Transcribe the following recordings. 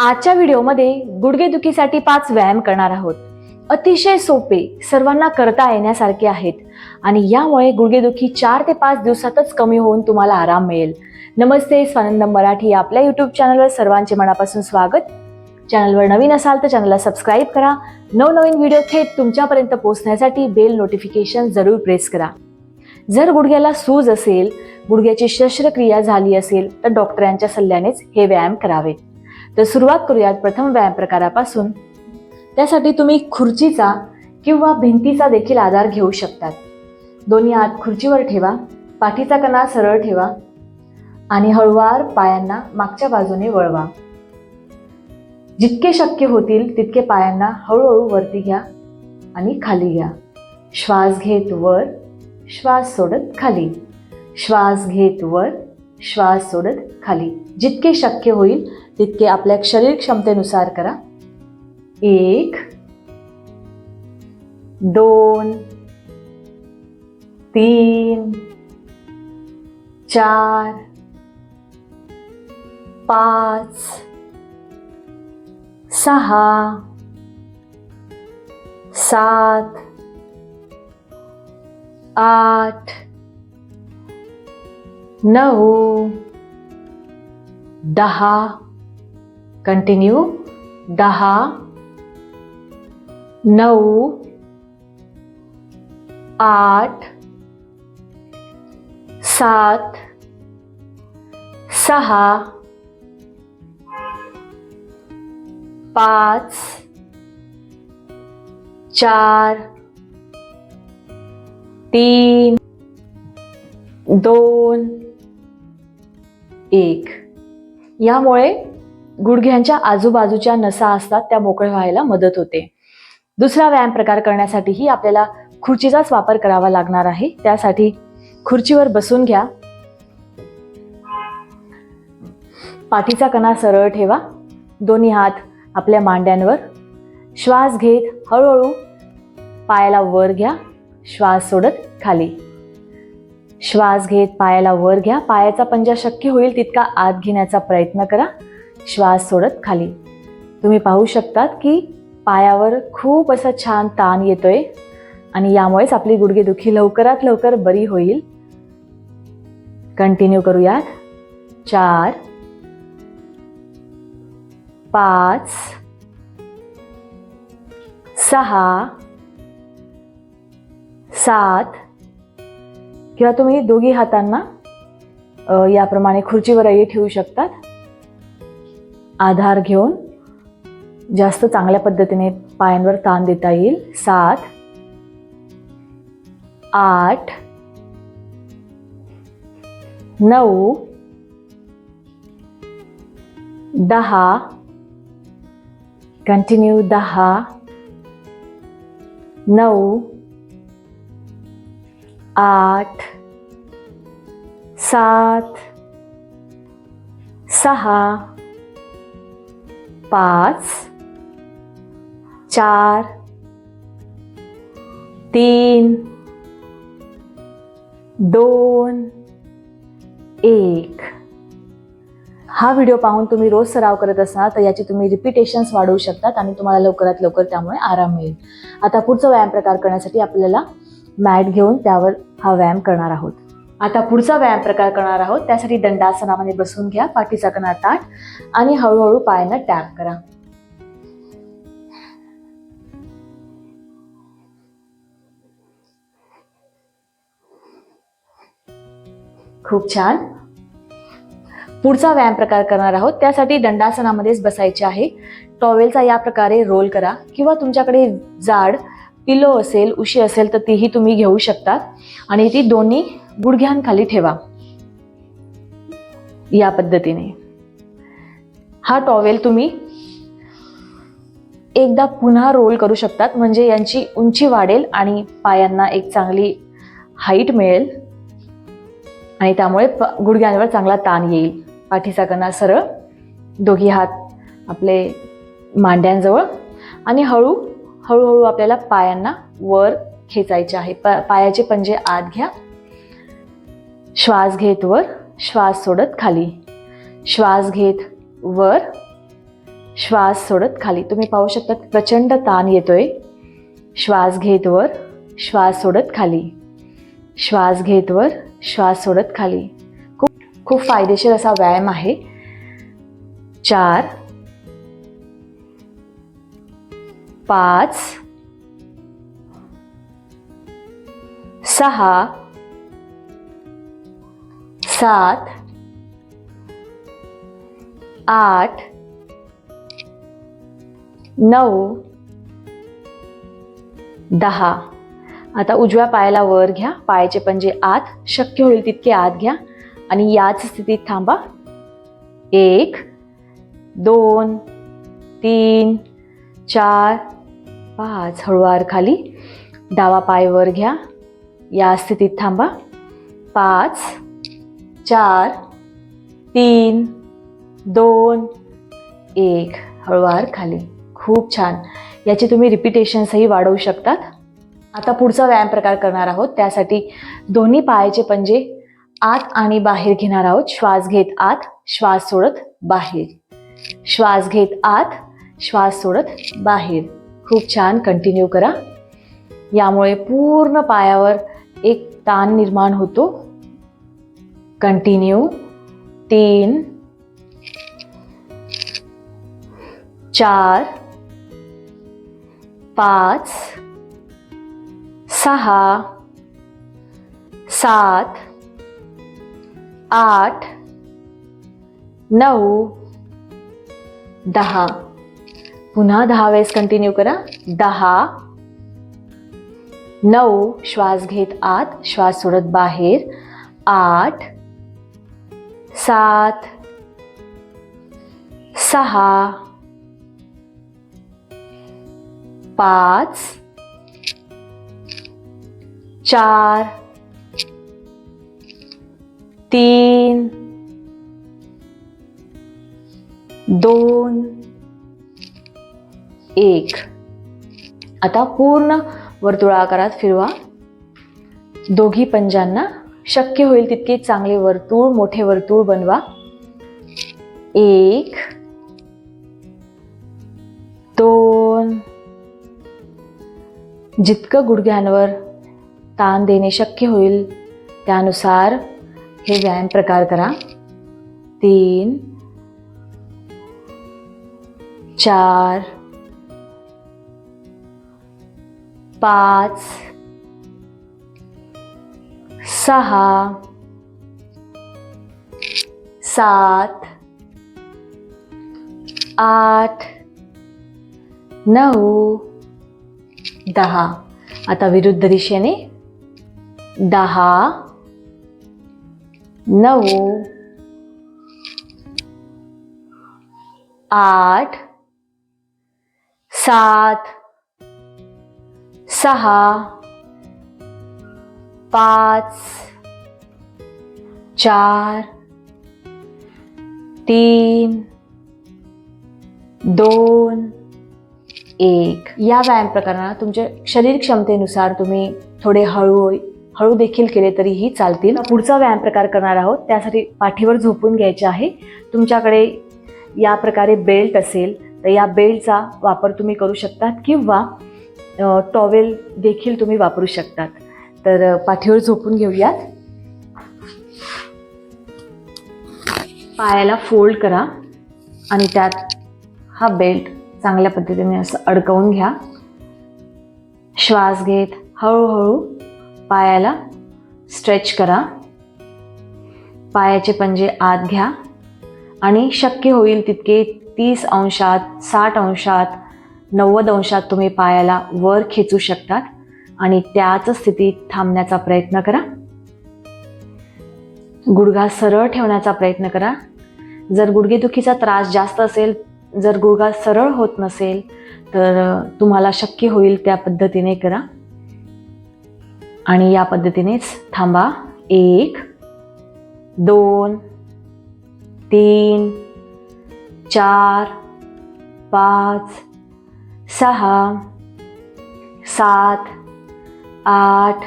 आजच्या व्हिडिओमध्ये गुडघेदुखीसाठी पाच व्यायाम करणार आहोत. अतिशय सोपे सर्वांना करता येण्यासारखे आहेत. आणि यामुळे गुडघेदुखी चार ते पाच दिवसातच कमी होऊन तुम्हाला आराम मिळेल. नमस्ते स्वानंद मराठी आपल्या यूट्यूब चॅनलवर सर्वांचे मनापासून स्वागत. चॅनलवर नवीन असाल तर चॅनलला सबस्क्राईब करा. नवनवीन व्हिडिओ थेट तुमच्यापर्यंत पोहोचण्यासाठी बेल नोटिफिकेशन जरूर प्रेस करा. जर गुडघ्याला सूज असेल गुडघ्याची शस्त्रक्रिया झाली असेल तर डॉक्टरांच्या सल्ल्यानेच हे व्यायाम करावे. तर सुरुवात करूयात प्रथम व्यायाम प्रकारापासून त्यासाठी तुम्ही खुर्चीचा किंवा भिंतीचा देखील आधार घेऊ शकतात. दोन्ही हात खुर्चीवर ठेवा पाठीचा कणा सरळ ठेवा आणि हळूवार पायांना मागच्या बाजूने वळवा. जितके शक्य होतील तितके पायांना हळूहळू वरती घ्या आणि खाली घ्या. श्वास घेत वर श्वास सोडत खाली. श्वास घेत वर श्वास सोडत खाली. जितके शक्य होईल तितके आपल्या शरीर क्षमतेनुसार करा. एक, दोन, तीन, चार, पाच, सहा, सात, आठ, नऊ, दहा. कंटिन्यू दहा नऊ आठ सात सहा पाच चार तीन दोन एक. यामुळे गुडघ्यांच्या आजूबाजूच्या नसा असतात त्या मोकळ्या व्हायला मदत होते. दुसरा व्यायाम प्रकार करण्यासाठीही आपल्याला खुर्चीचाच वापर करावा लागणार आहे. त्यासाठी खुर्चीवर बसून घ्या. पाठीचा कणा सरळ ठेवा. दोन्ही हात आपल्या मांड्यांवर. श्वास घेत हळूहळू पायाला वर घ्या. श्वास सोडत खाली. श्वास घेत पायाला वर घ्या. पायाचा पंजा शक्य होईल तितका आत घेण्याचा प्रयत्न करा. श्वास सोडत खाली. तुम्ही पाहू शकतात की पायावर खूप असा छान ताण येतोय आणि यामुळेच आपली गुडघेदुखी लवकरात लवकर बरी होईल. कंटिन्यू करूयात. चार पाच सहा सात किंवा तुम्ही दोघी हातांना याप्रमाणे खुर्चीवरही ठेवू शकतात. आधार घेऊन जास्त चांगल्या पद्धतीने पायांवर ताण देता येईल. सात आठ नऊ दहा कंटिन्यू दहा नऊ आठ सात सहा पाच चार तीन दोन एक. हा व्हिडिओ पाहून तुम्ही रोज सराव करत असणार तर याची तुम्ही रिपिटेशन्स वाढवू शकतात आणि तुम्हाला लवकरात लवकर त्यामुळे आराम मिळेल. आता पुढचा व्यायाम प्रकार करण्यासाठी आपल्याला मॅट घेऊन त्यावर हा व्यायाम करणार आहोत. आता पुढचा व्यायाम प्रकार करणार आहोत. त्यासाठी दंडासनामध्ये बसून घ्या. पाठीचा कणा ताट आणि हळूहळू पायांना टॅप करा. खूप छान. पुढचा व्यायाम प्रकार करणार आहोत. त्यासाठी दंडासनामध्येच बसायचे आहे. टॉवेलचा या प्रकारे रोल करा. किंवा तुमच्याकडे जाड पिलो असेल उशी असेल तर तीही तुम्ही घेऊ शकतात आणि ती दोन्ही गुडघ्यांखाली ठेवा. या पद्धतीने. हा टॉवेल तुम्ही एकदा पुन्हा रोल करू शकतात. म्हणजे यांची उंची वाढेल आणि पायांना एक चांगली हाईट मिळेल. आणि त्यामुळे प- गुडघ्यांवर चांगला ताण येईल. पाठीचा कणा सरळ. दोघी हात आपले मांड्यांजवळ. आणि हळू हळूहळू आपल्याला पायांना वर खेचायचे आहे. प पायाचे पंजे आत घ्या. श्वास घेत वर श्वास सोडत खाली. श्वास घेत वर श्वास सोडत खाली. तुम्ही पाहू शकता प्रचंड ताण येतोय. श्वास घेत वर श्वास सोडत खाली. श्वास घेत वर श्वास सोडत खाली. खूप खूप फायदेशीर असा व्यायाम आहे. चार पाच सहा सात आठ नऊ दहा. आता उजव्या पायाला वर घ्या. पायाचे पंजे आत शक्य होईल तितके आत घ्या. आणि याच स्थितीत थांबा. एक दोन तीन चार पाच. हळूवार खाली. डावा पाय वर घ्या. या स्थितीत थांबा. पाच चार तीन दोन एक. हळूवार खाली. खूप छान. याचे तुम्ही रिपिटेशन्सही वाढवू शकतात. आता पुढचा व्यायाम प्रकार करणार आहोत. त्यासाठी दोन्ही पायाचे पंजे आत आणि बाहेर घेणार आहोत. श्वास घेत आत श्वास सोडत बाहेर. श्वास घेत आत श्वास सोडत बाहेर. खूप छान. कंटिन्यू करा. यामुळे पूर्ण पायावर एक ताण निर्माण होतो. कंटिन्यू तीन चार पाच सहा सात आठ नऊ दहा. पुन्हा दहा वेळेस कंटिन्यू करा. दहा नऊ श्वास घेत आत श्वास सोडत बाहेर. आठ सात सहा पाच चार तीन दोन एक. आता पूर्ण वर्तुळाकारात फिरवा. दोघी पंजांना शक्य होईल तितके चांगले वर्तुळ मोठे वर्तुळ बनवा. एक दोन. जितकं गुडघ्यांवर ताण देणे शक्य होईल त्यानुसार हे व्यायाम प्रकार करा. तीन चार पाच सहा सात आठ नऊ दहा. आता विरुद्ध दिशेने दहा नऊ आठ सात सहा पाच चार तीन दोन एक. या व्यायाम प्रकारांना तुमच्या शरीर क्षमतेनुसार तुम्ही थोडे हळू हळू देखील केले तरीही चालतील. पुढचा व्यायाम प्रकार करणार आहोत. त्यासाठी पाठीवर झोपून घ्यायचे आहे. तुमच्याकडे या प्रकारे बेल्ट असेल तर या बेल्टचा वापर तुम्ही करू शकतात किंवा टॉवेल देखील तुम्ही वापरू शकतात. तर पाठीवर झोपून घेऊयात. पायाला फोल्ड करा आणि त्यात हा बेल्ट चांगल्या पद्धतीने असं अडकवून घ्या. श्वास घेत हळूहळू पायाला स्ट्रेच करा. पायाचे पंजे आत घ्या आणि शक्य होईल तितके तीस अंशात साठ अंशात नव्वद अंशात तुम्ही पायाला वर खेचू शकतात. आणि त्याच स्थितीत थांबण्याचा प्रयत्न करा. गुडघा सरळ ठेवण्याचा प्रयत्न करा. जर गुडघेदुखीचा त्रास जास्त असेल जर गुडघा सरळ होत नसेल तर तुम्हाला शक्य होईल त्या पद्धतीने करा. आणि या पद्धतीनेच थांबा. एक दोन तीन चार पाच सहा सात आठ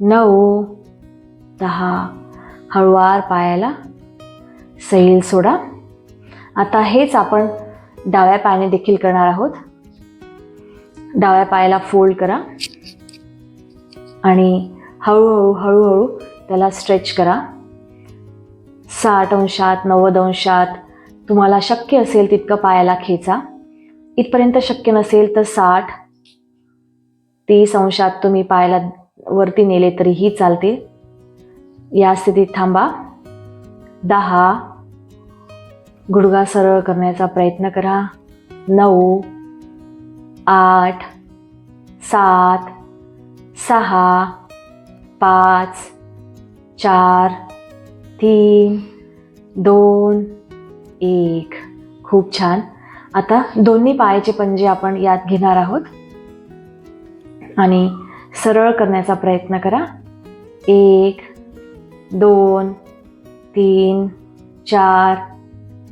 नऊ दहा. हळुवार पायाला सैल सोडा. आता हेच आपण डाव्या पायाने देखील करणार आहोत. डाव्या पायाला फोल्ड करा. आणि हळूहळू हळूहळू त्याला स्ट्रेच करा. साठ अंशात नव्वद अंशात तुम्हाला शक्य असेल तितकं पायाला खेचा. इथपर्यंत शक्य नसेल तर साठ. तीस अंशात तुम्ही पायाला वरती नेले तरीही चालते या स्थितीत थांबा. दहा. गुडघा सरळ करण्याचा प्रयत्न करा. नऊ. आठ. सात. सहा. पाच. चार. तीन. दोन. एक. खूप छान. आता दोन्ही पायाचे पंजे आपण यात घेणार आहोत. आणि सरळ करण्याचा प्रयत्न करा. एक दोन तीन चार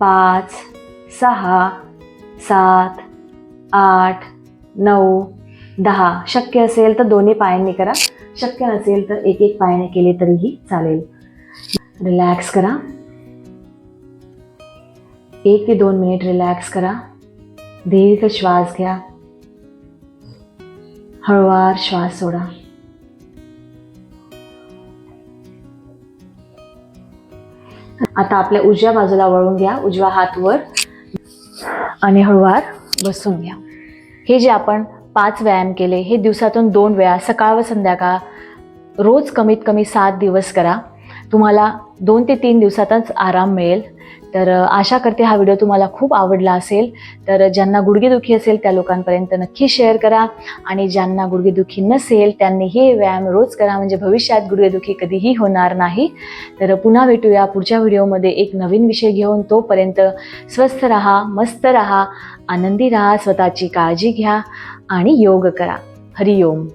पाच सहा सात आठ नऊ दहा. शक्य असेल तर दोन्ही पायांनी करा. शक्य नसेल तर एक एक पायाने केले तरीही चालेल. रिलॅक्स करा. एक ते दोन मिनिट रिलॅक्स करा. दीर्घ श्वास घ्या. हळुवार श्वास सोडा. आता आपल्या उजव्या बाजूला वळून घ्या. उजवा हात वर आणि हळुवार बसून घ्या. हे जे आपण पाच व्यायाम केले हे दिवसातून दोन वेळा सकाळ व संध्याकाळ रोज कमीत कमी सात दिवस करा. तुम्हाला दोन ते तीन दिवसातच आराम मिळेल. तर आशा करते हा व्हिडिओ तुम्हाला खूप आवडला असेल. तर ज्यांना गुडघेदुखी असेल त्या लोकांपर्यंत नक्की शेअर करा आणि ज्यांना गुडघेदुखी नसेल त्यांनी हे व्यायाम रोज करा म्हणजे भविष्यात गुडघेदुखी कधीही होणार नाही. तर पुन्हा भेटूया पुढच्या व्हिडिओमध्ये एक नवीन विषय घेऊन. तोपर्यंत स्वस्थ राहा मस्त राहा आनंदी राहा स्वतःची काळजी घ्या आणि योग करा. हरिओम.